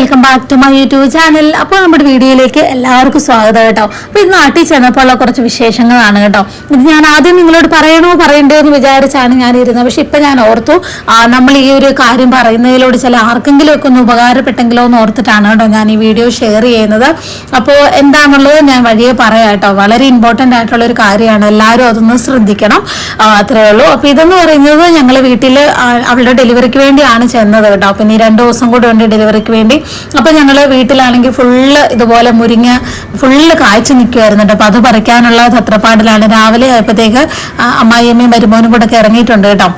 Welcome back to my YouTube channel അപ്പോൾ നമ്മുടെ വീഡിയോയിലേക്ക് എല്ലാവർക്കും സ്വാഗതം കേട്ടോ. അപ്പോൾ ഇത് നാട്ടിൽ ചെന്നപ്പോൾ ഉള്ള കുറച്ച് വിശേഷങ്ങളാണ് കേട്ടോ. ഇത് ഞാൻ ആദ്യം നിങ്ങളോട് പറയണോ പറയണ്ടോ എന്ന് വിചാരിച്ചാണ് ഞാൻ ഇരുന്നത്. പക്ഷെ ഇപ്പം ഞാൻ ഓർത്തു നമ്മൾ ഈ ഒരു കാര്യം പറയുന്നതിലൂടെ ചില ആർക്കെങ്കിലും ഒക്കെ ഒന്ന് ഉപകാരപ്പെട്ടെങ്കിലോ എന്ന് ഓർത്തിട്ടാണ് കേട്ടോ ഞാൻ ഈ വീഡിയോ ഷെയർ ചെയ്യുന്നത്. അപ്പോൾ എന്താണുള്ളത് ഞാൻ വഴിയെ പറയാം കേട്ടോ. വളരെ ഇമ്പോർട്ടന്റ് ആയിട്ടുള്ള ഒരു കാര്യമാണ്. എല്ലാവരും അതൊന്ന് ശ്രദ്ധിക്കണം. അത്രേ ഉള്ളൂ. അപ്പോൾ ഇതെന്ന് പറയുന്നത് ഞങ്ങൾ വീട്ടിൽ അവളുടെ ഡെലിവറിക്ക് വേണ്ടിയാണ് ചെന്നത് കേട്ടോ. അപ്പം ഇനി രണ്ട് ദിവസം കൂടെ ഉണ്ട് ഡെലിവറിക്ക് വേണ്ടി. അപ്പം ഞങ്ങൾ വീട്ടിലാണെങ്കിൽ ഫുള്ള് ഇതുപോലെ മുരിങ്ങ ഫുള്ള് കാഴ്ച നിൽക്കുമായിരുന്നു കേട്ടോ. അപ്പോൾ അത് പറിക്കാനുള്ള തത്രപ്പാടിലാണ്. രാവിലെ ആയപ്പോഴത്തേക്ക് അമ്മായിയമ്മയും മരുമോനും കൂടെ ഒക്കെ ഇറങ്ങിയിട്ടുണ്ട് കേട്ടോ.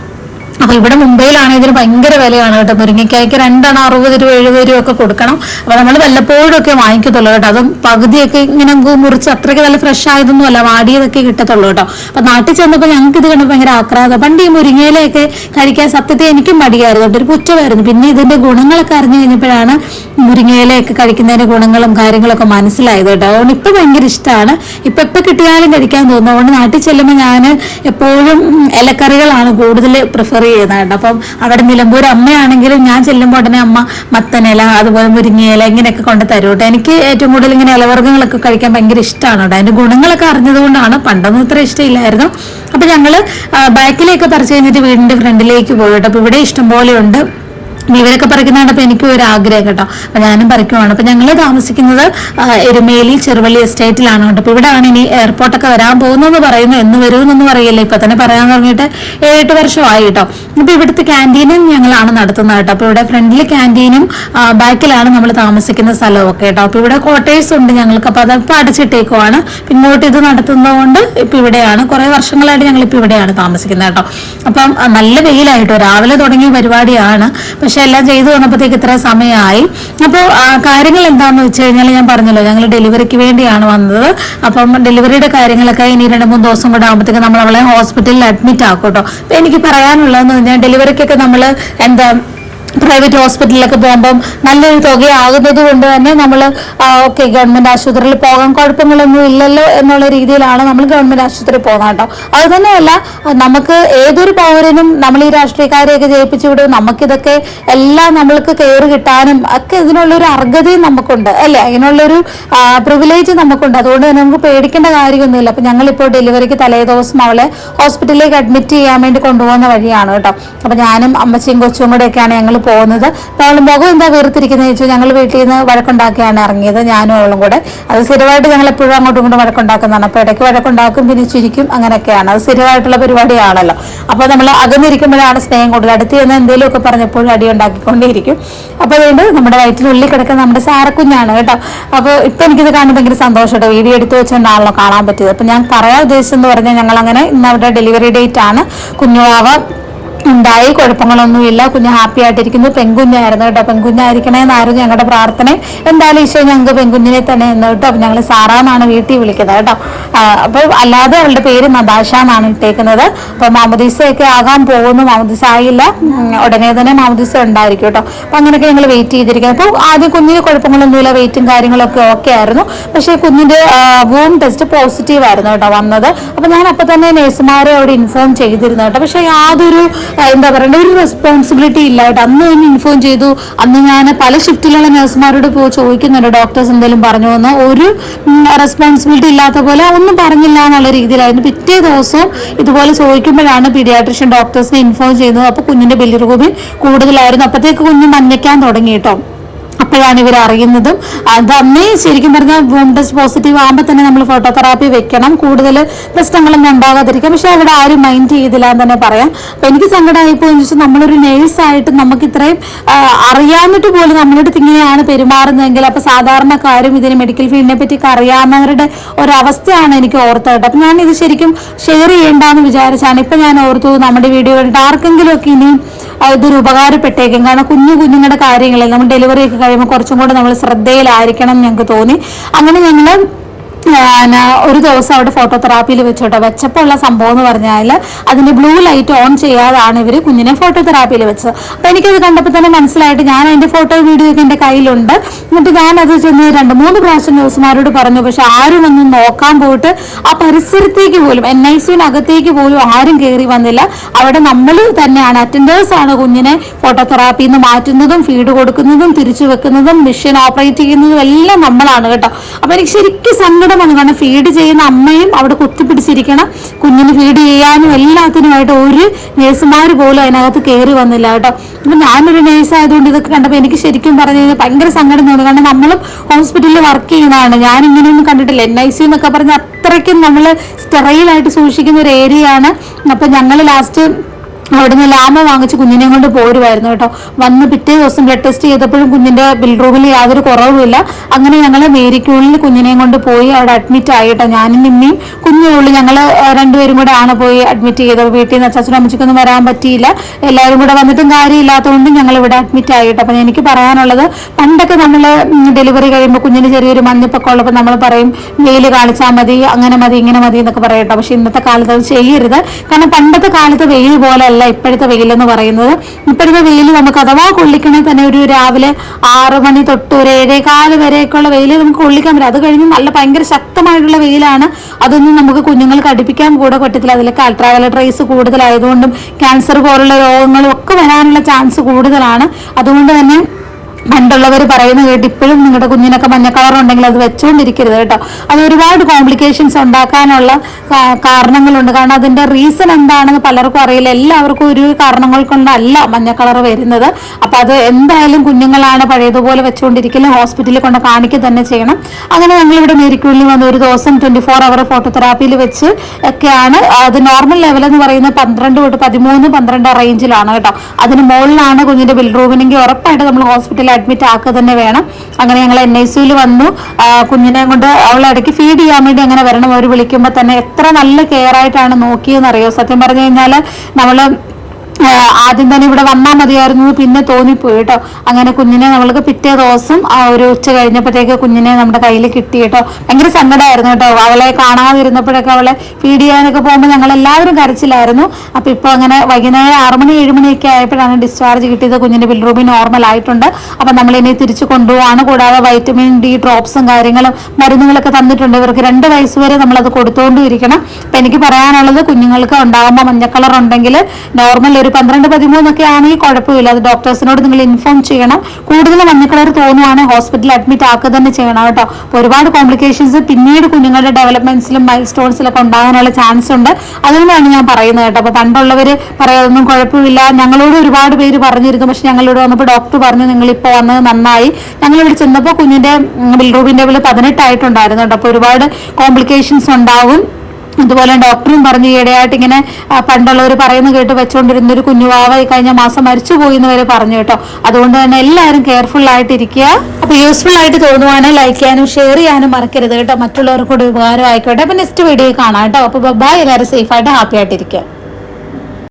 അപ്പൊ ഇവിടെ മുംബൈയിലാണ് ഇതിന് ഭയങ്കര വിലയാണ് കേട്ടോ. മുരിങ്ങയ്ക്കായ്ക്ക് രണ്ടാണ് അറുപത് രൂപ എഴുപത് രൂപ ഒക്കെ കൊടുക്കണം. അപ്പൊ നമ്മൾ വല്ലപ്പോഴും ഒക്കെ വാങ്ങിക്കത്തുള്ളൂ കേട്ടോ. അതും പകുതിയൊക്കെ ഇങ്ങനെ മുറിച്ച് അത്രയ്ക്ക് നല്ല ഫ്രഷ് ആയതൊന്നും അല്ല വാടിയതൊക്കെ കിട്ടത്തുള്ളൂ കേട്ടോ. അപ്പൊ നാട്ടിൽ ചെന്നപ്പോൾ ഞങ്ങൾക്ക് ഇത് കണ്ട് ഭയങ്കര ആക്രാന്തം. പണ്ട് ഈ മുരിങ്ങയിലൊക്കെ കഴിക്കാൻ സത്യത്തെ എനിക്കും മടിയായിരുന്നു. ഒരു പുച്ഛമായിരുന്നു പിന്നെ ഇതിന്റെ ഗുണങ്ങളൊക്കെ അറിഞ്ഞു കഴിഞ്ഞപ്പോഴാണ് മുരിങ്ങയിലയൊക്കെ കഴിക്കുന്നതിന്റെ ഗുണങ്ങളും കാര്യങ്ങളൊക്കെ മനസ്സിലായത് കേട്ടോ. അതുകൊണ്ട് ഇപ്പൊ ഭയങ്കര ഇഷ്ടമാണ് ഇപ്പൊ എപ്പൊ കിട്ടിയാലും കഴിക്കാൻ തോന്നുന്നു അതുകൊണ്ട് നാട്ടിൽ ചെല്ലുമ്പോൾ ഞാൻ എപ്പോഴും ഇലക്കറികളാണ് കൂടുതൽ പ്രിഫർ ചെയ്യുന്നത് കേട്ടോ. അപ്പം അവിടെ നിലമ്പൂർ അമ്മയാണെങ്കിലും ഞാൻ ചെല്ലുമ്പോൾ ഉടനെ അമ്മ മത്തനില അതുപോലെ മുരിങ്ങയില ഇങ്ങനെയൊക്കെ കൊണ്ട് തരും കേട്ടോ. എനിക്ക് ഏറ്റവും കൂടുതൽ ഇങ്ങനെ ഇലവർഗങ്ങളൊക്കെ കഴിക്കാൻ ഭയങ്കര ഇഷ്ടമാണ് കേട്ടോ. അതിന്റെ ഗുണങ്ങളൊക്കെ അറിഞ്ഞതുകൊണ്ടാണ്. പണ്ടൊന്നും ഇത്ര ഇഷ്ടമില്ലായിരുന്നു. അപ്പൊ ഞങ്ങൾ ബാക്കിലേക്ക് പറിച്ചു കഴിഞ്ഞിട്ട് വീടിന്റെ ഫ്രണ്ടിലേക്ക് പോയി കേട്ടോ. അപ്പൊ ഇവിടെ ഇഷ്ടംപോലെ ഉണ്ട്. ഇവരൊക്കെ പറിക്കുന്ന കണ്ടപ്പോൾ എനിക്കും ഒരു ആഗ്രഹം കേട്ടോ. അപ്പൊ ഞാനും പറിക്കുവാണ് അപ്പൊ ഞങ്ങൾ താമസിക്കുന്നത് എരുമേലി ചെറുവള്ളി എസ്റ്റേറ്റിലാണ് കേട്ടോ. അപ്പൊ ഇവിടെയാണ് ഇനി എയർപോർട്ടൊക്കെ വരാൻ പോകുന്നതെന്ന് പറയുന്നു. എന്ന് വരുമെന്നൊന്നും അറിയില്ല. ഇപ്പൊ തന്നെ പറയാൻ തുടങ്ങിയിട്ട് ഏഴെട്ട് വർഷമായി കേട്ടോ. ഇപ്പൊ ഇവിടുത്തെ ക്യാന്റീനും ഞങ്ങളാണ് നടത്തുന്നത് കേട്ടോ. അപ്പൊ ഇവിടെ ഫ്രണ്ടിൽ ക്യാന്റീനും ബാക്കിലാണ് നമ്മൾ താമസിക്കുന്ന സ്ഥലമൊക്കെ കേട്ടോ. അപ്പൊ ഇവിടെ ക്വാർട്ടേഴ്സ് ഉണ്ട് ഞങ്ങൾക്ക്. അപ്പൊ അതപ്പോൾ അടച്ചിട്ടേക്കുവാണ്. ഇങ്ങോട്ട് ഇത് നടത്തുന്നതുകൊണ്ട് ഇപ്പൊ ഇവിടെയാണ്. കുറെ വർഷങ്ങളായിട്ട് ഞങ്ങൾ ഇപ്പൊ ഇവിടെയാണ് താമസിക്കുന്നത് കേട്ടോ. അപ്പം നല്ല വെയിലായിട്ടോ. രാവിലെ തുടങ്ങിയ പരിപാടിയാണ്. പക്ഷെ എല്ലാം ചെയ്തു വന്നപ്പോഴത്തേക്ക് ഇത്ര സമയമായി. അപ്പോൾ കാര്യങ്ങൾ എന്താണെന്ന് വെച്ച് കഴിഞ്ഞാൽ ഞാൻ പറഞ്ഞല്ലോ ഞങ്ങൾ ഡെലിവറിക്ക് വേണ്ടിയാണ് വന്നത്. അപ്പം ഡെലിവറിയുടെ കാര്യങ്ങളൊക്കെ ഇനി രണ്ട് മൂന്ന് ദിവസം കൂടെ ആകുമ്പോഴത്തേക്ക് നമ്മൾ അവളെ ഹോസ്പിറ്റലിൽ അഡ്മിറ്റ് ആക്കും കേട്ടോ. അപ്പം എനിക്ക് പറയാനുള്ളതെന്ന് പറഞ്ഞാൽ ഡെലിവറിക്കൊക്കെ നമ്മൾ എന്താ പ്രൈവറ്റ് ഹോസ്പിറ്റലിലൊക്കെ പോകുമ്പം നല്ലൊരു തുകയാകുന്നത് കൊണ്ട് തന്നെ നമ്മൾ ഓക്കെ ഗവൺമെന്റ് ആശുപത്രിയിൽ പോകാൻ കുഴപ്പങ്ങളൊന്നും ഇല്ലല്ലോ എന്നുള്ള രീതിയിലാണ് നമ്മൾ ഗവൺമെന്റ് ആശുപത്രിയിൽ പോകുന്നത് കേട്ടോ. അത് തന്നെയല്ല നമുക്ക് ഏതൊരു പൗരനും നമ്മൾ ഈ രാഷ്ട്രീയക്കാരെയൊക്കെ ജയിപ്പിച്ചു വിടും. നമുക്കിതൊക്കെ എല്ലാം നമ്മൾക്ക് കെയർ കിട്ടാനും ഒക്കെ ഇതിനുള്ളൊരു അർഹതയും നമുക്കുണ്ട് അല്ലേ? അതിനുള്ളൊരു പ്രിവിലേജ് നമുക്കുണ്ട്. അതുകൊണ്ട് തന്നെ നമുക്ക് പേടിക്കേണ്ട കാര്യമൊന്നുമില്ല. അപ്പം ഞങ്ങളിപ്പോൾ ഡെലിവറിക്ക് തലേ ദിവസം അവളെ ഹോസ്പിറ്റലിലേക്ക് അഡ്മിറ്റ് ചെയ്യാൻ വേണ്ടി കൊണ്ടുപോകുന്ന വഴിയാണ് കേട്ടോ. അപ്പം ഞാനും അമ്മച്ചിയും കൊച്ചും കൂടെയൊക്കെയാണ് ഞങ്ങൾ പോകുന്നത്. അപ്പോൾ അവൾ മുഖം എന്താ വീർത്തിരിക്കുന്നത് ചോദിച്ചാൽ ഞങ്ങൾ വീട്ടിൽ നിന്ന് വഴക്കുണ്ടാക്കിയാണ് ഇറങ്ങിയത്. ഞാനും അവളും കൂടെ. അത് സ്ഥിരമായിട്ട് ഞങ്ങൾ എപ്പോഴും അങ്ങോട്ടും ഇങ്ങോട്ടും വഴക്കുണ്ടാക്കുന്നതാണ്. അപ്പോൾ ഇടയ്ക്ക് വഴക്കുണ്ടാക്കും പിന്നെ ചിരിക്കും അങ്ങനെയൊക്കെയാണ്. അത് സ്ഥിരമായിട്ടുള്ള പരിപാടിയാണല്ലോ. അപ്പോൾ നമ്മൾ അകന്നിരിക്കുമ്പോഴാണ് സ്നേഹം കൂടുതൽ. അടുത്ത് ചെന്ന് എന്തെങ്കിലുമൊക്കെ പറഞ്ഞപ്പോഴും അടി ഉണ്ടാക്കിക്കൊണ്ടേയിരിക്കും. അപ്പോൾ അതുകൊണ്ട് നമ്മുടെ വയറ്റിനുള്ളിൽ കിടക്കുന്ന നമ്മുടെ സാരക്കുഞ്ഞാണ് കേട്ടോ. അപ്പോൾ ഇപ്പം എനിക്കിത് കാണുമ്പോൾ ഭയങ്കര സന്തോഷം കേട്ടോ. വീഡിയോ എടുത്ത് വെച്ചുകൊണ്ടാണല്ലോ കാണാൻ പറ്റിയത്. അപ്പം ഞാൻ പറയാൻ ഉദ്ദേശിച്ചെന്ന് പറഞ്ഞാൽ ഞങ്ങൾ അങ്ങനെ ഇന്ന് അവരുടെ ഡെലിവറി ഡേറ്റ് ആണ്. കുഞ്ഞുവാവ ഉണ്ടായി കുഴപ്പങ്ങളൊന്നുമില്ല. കുഞ്ഞ് ഹാപ്പി ആയിട്ടിരിക്കുന്നു. പെൺകുഞ്ഞായിരുന്നു കേട്ടോ. പെൺകുഞ്ഞായിരിക്കണേന്നായിരുന്നു ഞങ്ങളുടെ പ്രാർത്ഥന. എന്തായാലും ഈശോ ഞങ്ങൾക്ക് പെൺകുഞ്ഞിനെ തന്നെ എന്ന് കേട്ടോ. അപ്പം ഞങ്ങൾ സാറാന്നാണ് വീട്ടിൽ വിളിക്കുന്നത് കേട്ടോ. അപ്പോൾ അല്ലാതെ അവളുടെ പേര് നദാശ എന്നാണ് ഇട്ടേക്കുന്നത്. അപ്പോൾ മാമദീസയൊക്കെ ആകാൻ പോകുന്നു. മാമദീസ ആയില്ല. ഉടനെ തന്നെ മാമദീസ ഉണ്ടായിരിക്കും കേട്ടോ. അപ്പം അങ്ങനെയൊക്കെ ഞങ്ങൾ വെയിറ്റ് ചെയ്തിരിക്കുന്നത് അപ്പോൾ ആദ്യം കുഞ്ഞിന് കുഴപ്പങ്ങളൊന്നുമില്ല. വെയിറ്റും കാര്യങ്ങളൊക്കെ ഓക്കെ ആയിരുന്നു. പക്ഷേ കുഞ്ഞിന്റെ വൂം ടെസ്റ്റ് പോസിറ്റീവ് ആയിരുന്നു കേട്ടോ വന്നത്. അപ്പോൾ ഞാൻ അപ്പോൾ തന്നെ നഴ്സുമാരെ അവിടെ ഇൻഫോം ചെയ്തിരുന്നു കേട്ടോ. പക്ഷേ യാതൊരു എന്താ പറയണ്ട ഒരു റെസ്പോൺസിബിലിറ്റി ഇല്ല അന്ന് തന്നെ ഇൻഫോം ചെയ്തു. അന്ന് ഞാൻ പല ഷിഫ്റ്റിലുള്ള നഴ്സുമാരോട് പോയി ചോദിക്കുന്നുണ്ട്. ഡോക്ടേഴ്സ് എന്തെങ്കിലും പറഞ്ഞു എന്ന് ഒരു റെസ്പോൺസിബിലിറ്റി ഇല്ലാത്ത പോലെ ഒന്നും പറഞ്ഞില്ല എന്നുള്ള രീതിയിലായിരുന്നു. പിറ്റേ ദിവസവും ഇതുപോലെ ചോദിക്കുമ്പോഴാണ് പീഡിയാട്രിഷ്യൻ ഡോക്ടേഴ്സിനെ ഇൻഫോം ചെയ്യുന്നത്. അപ്പോൾ കുഞ്ഞിന്റെ ബിലിറുബിൻ കൂടുതലായിരുന്നു. അപ്പോഴത്തേക്ക് കുഞ്ഞ് മഞ്ഞയ്ക്കാൻ തുടങ്ങി കേട്ടോ. അപ്പോഴാണ് ഇവർ അറിയുന്നതും. അത് അന്നേ ശരിക്കും പറഞ്ഞാൽ വൂം ടെസ്റ്റ് പോസിറ്റീവ് ആകുമ്പോൾ തന്നെ നമ്മൾ ഫോട്ടോ തെറാപ്പി വെക്കണം. കൂടുതൽ പ്രശ്നങ്ങളൊന്നും ഉണ്ടാകാതിരിക്കാം പക്ഷെ അവിടെ ആരും മൈൻഡ് ചെയ്തില്ല എന്ന് തന്നെ പറയാം. അപ്പം എനിക്ക് സങ്കടമായിപ്പോൾ എന്ന് വെച്ചാൽ നമ്മളൊരു നേഴ്സായിട്ട് നമുക്ക് ഇത്രയും അറിയാമെന്നിട്ട് പോലും നമ്മളടുത്ത് ഇങ്ങനെയാണ് പെരുമാറുന്നതെങ്കിൽ അപ്പോൾ സാധാരണക്കാരും ഇതിന് മെഡിക്കൽ ഫീൽഡിനെ പറ്റിയൊക്കെ അറിയാവുന്നവരുടെ ഒരവസ്ഥയാണ് എനിക്ക് ഓർത്തത് കേട്ടോ അപ്പം ഞാൻ ഇത് ശരിക്കും ഷെയർ ചെയ്യേണ്ടെന്ന് വിചാരിച്ചാണ്. ഇപ്പം ഞാൻ ഓർത്തു നമ്മുടെ വീഡിയോ ആർക്കെങ്കിലും ഒക്കെ ഇനിയും ആ, ഇതൊരു ഉപകാരപ്പെട്ടേക്കും. കാരണം കുഞ്ഞു കുഞ്ഞുങ്ങളുടെ കാര്യങ്ങളിൽ നമ്മൾ ഡെലിവറി ഒക്കെ കഴിയുമ്പോൾ കുറച്ചും കൂടെ നമ്മൾ ശ്രദ്ധയിലായിരിക്കണം എന്ന് ഞങ്ങൾക്ക് തോന്നി. അങ്ങനെ ഞങ്ങൾ ഒരു ദിവസം അവിടെ ഫോട്ടോതെറാപ്പിയിൽ വെച്ചോട്ടെ. വെച്ചപ്പോൾ ഉള്ള സംഭവം എന്ന് പറഞ്ഞാൽ അതിന്റെ ബ്ലൂ ലൈറ്റ് ഓൺ ചെയ്യാതാണ് ഇവർ കുഞ്ഞിനെ ഫോട്ടോ ഫോട്ടോതെറാപ്പിയിൽ വെച്ചത്. അപ്പൊ എനിക്കത് കണ്ടപ്പോൾ തന്നെ മനസ്സിലായിട്ട് ഞാൻ അതിന്റെ ഫോട്ടോ വീഡിയോ ഒക്കെ എന്റെ കയ്യിലുണ്ട്. എന്നിട്ട് ഞാൻ അത് ചെന്ന് രണ്ട് മൂന്ന് പ്രാവശ്യം ന്യൂസുമാരോട് പറഞ്ഞു പക്ഷെ ആരും ഒന്നും നോക്കാൻ പോയിട്ട് ആ പരിസരത്തേക്ക് പോലും എൻ ഐ സിനകത്തേക്ക് പോലും ആരും കയറി വന്നില്ല. അവിടെ നമ്മൾ തന്നെയാണ്. അറ്റൻഡേഴ്സ് ആണ് കുഞ്ഞിനെ ഫോട്ടോതെറാപ്പിയിൽ നിന്ന് മാറ്റുന്നതും ഫീഡ് കൊടുക്കുന്നതും തിരിച്ചു വെക്കുന്നതും മെഷീൻ ഓപ്പറേറ്റ് ചെയ്യുന്നതും എല്ലാം നമ്മളാണ് കേട്ടോ. അപ്പൊ എനിക്ക് ശരിക്കും സങ്കടമാണ് കാരണം ഫീഡ് ചെയ്യുന്ന അമ്മയും അവിടെ കുത്തിപ്പിടിച്ചിരിക്കണം. കുഞ്ഞിന് ഫീഡ് ചെയ്യാനും എല്ലാത്തിനുമായിട്ട് ഒരു നേഴ്സുമാർ പോലും അതിനകത്ത് കയറി വന്നില്ല കേട്ടോ. അപ്പം ഞാനൊരു നേഴ്സ് ആയതുകൊണ്ട് ഇതൊക്കെ കണ്ടപ്പോൾ എനിക്ക് ശരിക്കും പറഞ്ഞു കഴിഞ്ഞാൽ ഭയങ്കര സങ്കടം തോന്നി. കാരണം നമ്മളും ഹോസ്പിറ്റലിൽ വർക്ക് ചെയ്യുന്നതാണ്. ഞാൻ ഇങ്ങനെയൊന്നും കണ്ടിട്ടില്ല. എൻ ഐ സി എന്നൊക്കെ പറഞ്ഞാൽ അത്രയ്ക്കും നമ്മൾ സ്റ്റെറൈലായിട്ട് സൂക്ഷിക്കുന്ന ഒരു ഏരിയയാണ് അപ്പം ഞങ്ങൾ ലാസ്റ്റ് അവിടുന്ന് ലാമ വാങ്ങിച്ച് കുഞ്ഞിനെ കൊണ്ട് പോരുമായിരുന്നു കേട്ടോ. വന്ന് പിറ്റേ ദിവസം ബ്ലഡ് ടെസ്റ്റ് ചെയ്തപ്പോഴും കുഞ്ഞിന്റെ ബിൽ റൂമിൽ യാതൊരു കുറവുമില്ല. അങ്ങനെ ഞങ്ങൾ മേരിക്കുള്ളിൽ കുഞ്ഞിനെയും കൊണ്ട് പോയി അവിടെ അഡ്മിറ്റ് ആയിട്ടോ ഞാനും നിമ്മിയും കുഞ്ഞുള്ളി ഞങ്ങൾ രണ്ടുപേരും കൂടെ ആണ് പോയി അഡ്മിറ്റ് ചെയ്തത്. വീട്ടിൽ നിന്ന് അച്ഛനും അമ്മച്ചിക്കൊന്നും വരാൻ പറ്റിയില്ല. എല്ലാവരും കൂടെ വന്നിട്ടും കാര്യമില്ലാത്തതുകൊണ്ട് ഞങ്ങൾ ഇവിടെ അഡ്മിറ്റ് ആയിട്ടോ അപ്പം എനിക്ക് പറയാനുള്ളത് പണ്ടൊക്കെ നമ്മൾ ഡെലിവറി കഴിയുമ്പോൾ കുഞ്ഞിന് ചെറിയൊരു മഞ്ഞപ്പൊക്കെ ഉള്ളപ്പോൾ നമ്മൾ പറയും വെയിൽ കാണിച്ചാൽ മതി അങ്ങനെ മതി ഇങ്ങനെ മതി എന്നൊക്കെ പറയട്ടോ പക്ഷെ ഇന്നത്തെ കാലത്ത് അത് ചെയ്യരുത്. കാരണം പണ്ടത്തെ കാലത്ത് വെയിൽ പോലെയല്ല. ഇപ്പോഴത്തെ വെയിൽ എന്ന് പറയുന്നത്. ഇപ്പോഴത്തെ വെയിൽ നമുക്ക് അഥവാ കൊള്ളിക്കണേ തന്നെ ഒരു രാവിലെ ആറ് മണി തൊട്ട് ഒരു ഏഴേകാൽ വരെയൊക്കെയുള്ള വെയിൽ നമുക്ക് കൊള്ളിക്കാൻ പറ്റും. അത് കഴിഞ്ഞ് നല്ല ഭയങ്കര ശക്തമായിട്ടുള്ള വെയിലാണ്. അതൊന്നും നമുക്ക് കുഞ്ഞുങ്ങൾക്ക് അടുപ്പിക്കാൻ കൂടെ പറ്റത്തില്ല. അതിലൊക്കെ അൾട്രാവയലറ്റ് റേസ് കൂടുതലായതുകൊണ്ടും ക്യാൻസർ പോലുള്ള രോഗങ്ങളും ഒക്കെ വരാനുള്ള ചാൻസ് കൂടുതലാണ്. അതുകൊണ്ട് തന്നെ പണ്ടുള്ളവർ പറയുന്നത് കേട്ട് ഇപ്പോഴും നിങ്ങളുടെ കുഞ്ഞിനൊക്കെ മഞ്ഞ കളർ ഉണ്ടെങ്കിൽ അത് വെച്ചുകൊണ്ടിരിക്കരുത് കേട്ടോ. അത് ഒരുപാട് കോംപ്ലിക്കേഷൻസ് ഉണ്ടാക്കാനുള്ള കാരണങ്ങളുണ്ട്. കാരണം അതിന്റെ റീസൺ എന്താണെന്ന് പലർക്കും അറിയില്ല. എല്ലാവർക്കും ഒരു കാരണങ്ങൾ കൊണ്ടല്ല മഞ്ഞ കളർ വരുന്നത്. അപ്പൊ അത് എന്തായാലും കുഞ്ഞുങ്ങളാണ് പഴയതുപോലെ വെച്ചുകൊണ്ടിരിക്കലും ഹോസ്പിറ്റലിൽ കൊണ്ട് കാണിക്കുക തന്നെ ചെയ്യണം. അങ്ങനെ ഞങ്ങളിവിടെ മേരിക്കുള്ളിൽ വന്ന് ഒരു ദിവസം ട്വന്റി ഫോർ അവർ ഫോട്ടോതെറാപ്പിയിൽ വെച്ച് ഒക്കെയാണ്. അത് നോർമൽ ലെവൽ എന്ന് പറയുന്നത് പന്ത്രണ്ട് തൊട്ട് പതിമൂന്ന് പന്ത്രണ്ട് റേഞ്ചിലാണ് കേട്ടോ. അതിന് മുകളിലാണ് കുഞ്ഞിന്റെ ബിൽ റൂമിനെങ്കിൽ ഉറപ്പായിട്ട് നമ്മൾ ഹോസ്പിറ്റലിൽ അഡ്മിറ്റ് ആക്കുക തന്നെ വേണം. അങ്ങനെ ഞങ്ങൾ എൻ ഐ സിയിൽ വന്നു. കുഞ്ഞിനെ കൊണ്ട് അവളെ ഇടയ്ക്ക് ഫീഡ് ചെയ്യാൻ വേണ്ടി അങ്ങനെ വരണം. അവർ വിളിക്കുമ്പോൾ തന്നെ എത്ര നല്ല കെയർ ആയിട്ടാണ് നോക്കിയെന്നറിയോ സത്യം പറഞ്ഞു കഴിഞ്ഞാൽ നമ്മൾ ആദ്യം തന്നെ ഇവിടെ വന്നാൽ മതിയായിരുന്നു. പിന്നെ തോന്നിപ്പോയി കേട്ടോ അങ്ങനെ കുഞ്ഞിനെ നമ്മൾക്ക് പിറ്റേ ദിവസം ഒരു ഉച്ച കഴിഞ്ഞപ്പോഴത്തേക്ക് കുഞ്ഞിനെ നമ്മുടെ കയ്യിൽ കിട്ടി കേട്ടോ. ഭയങ്കര സങ്കടമായിരുന്നു കേട്ടോ. അവളെ കാണാതിരുന്നപ്പോഴൊക്കെ അവളെ ഫീഡ് ചെയ്യാനൊക്കെ പോകുമ്പോൾ ഞങ്ങൾ എല്ലാവരും കരച്ചിലായിരുന്നു. അപ്പം ഇപ്പോൾ അങ്ങനെ വൈകുന്നേരം ആറ് മണി ഏഴ് മണിയൊക്കെ ആയപ്പോഴാണ് ഡിസ്ചാർജ് കിട്ടിയത്. കുഞ്ഞിന്റെ ബിൽറൂബി നോർമൽ ആയിട്ടുണ്ട്. അപ്പം നമ്മൾ ഇനി തിരിച്ചു കൊണ്ടുപോവാണ്. കൂടാതെ വൈറ്റമിൻ ഡി ഡ്രോപ്സും കാര്യങ്ങളും മരുന്നുകളൊക്കെ തന്നിട്ടുണ്ട്. ഇവർക്ക് രണ്ട് വയസ്സ് വരെ നമ്മളത് കൊടുത്തുകൊണ്ടിരിക്കണം അപ്പൊ എനിക്ക് പറയാനുള്ളത് കുഞ്ഞുങ്ങൾക്ക് ഉണ്ടാകുമ്പോൾ മഞ്ഞ കളർ ഉണ്ടെങ്കിൽ നോർമൽ ഒരു പന്ത്രണ്ട് പതിമൂന്നൊക്കെ ആണെങ്കിൽ കുഴപ്പമില്ല. അത് ഡോക്ടേഴ്സിനോട് നിങ്ങൾ ഇൻഫോം ചെയ്യണം. കൂടുതൽ മഞ്ഞ കളർ തോന്നുവാണെങ്കിൽ ഹോസ്പിറ്റലിൽ അഡ്മിറ്റ് ആക്കുക തന്നെ ചെയ്യണം കേട്ടോ. ഒരുപാട് കോംപ്ലിക്കേഷൻസ് പിന്നീട് കുഞ്ഞുങ്ങളുടെ ഡെവലപ്മെന്റ്സിലും മൈൽ സ്റ്റോൺസിലൊക്കെ ഉണ്ടാകാനുള്ള ചാൻസ് ഉണ്ട്. അതുകൊണ്ടാണ് ഞാൻ പറയുന്നത് കേട്ടോ. അപ്പോൾ പണ്ടുള്ളവര് പറയാതൊന്നും കുഴപ്പമില്ല. ഞങ്ങളോട് ഒരുപാട് പേര് പറഞ്ഞിരുന്നു. പക്ഷെ ഞങ്ങളോട് വന്നപ്പോൾ ഡോക്ടർ പറഞ്ഞു നിങ്ങൾ ഇപ്പോൾ വന്നത് നന്നായി. ഞങ്ങളിവിടെ ചെന്നപ്പോൾ കുഞ്ഞിന്റെ ബിൽറൂബിന്റെ ലെവൽ പതിനെട്ടായിട്ടുണ്ടായിരുന്നു കേട്ടോ. അപ്പോൾ ഒരുപാട് കോംപ്ലിക്കേഷൻസ് ഉണ്ടാവും. അതുപോലെ ഡോക്ടറും പറഞ്ഞു ഈയിടെയായിട്ട് ഇങ്ങനെ പണ്ടുള്ളവർ പറയുന്ന കേട്ട് വെച്ചുകൊണ്ടിരുന്ന ഒരു കുഞ്ഞുവാവ കഴിഞ്ഞ മാസം മരിച്ചു പോയി എന്ന് വരെ പറഞ്ഞു കേട്ടോ. അതുകൊണ്ട് തന്നെ എല്ലാവരും കെയർഫുൾ ആയിട്ടിരിക്കുക. അപ്പൊ യൂസ്ഫുൾ ആയിട്ട് തോന്നുവാനും ലൈക്ക് ചെയ്യാനും ഷെയർ ചെയ്യാനും മറക്കരുത് കേട്ടോ. മറ്റുള്ളവർക്ക് കൂടി ഉപകാരം ആയിക്കോട്ടെ അപ്പൊ നെക്സ്റ്റ് വീഡിയോ കാണാം കേട്ടോ. അപ്പൊ ബൈ എല്ലാവരും സേഫ് ആയിട്ട് ഹാപ്പി ആയിട്ടിരിക്കുക.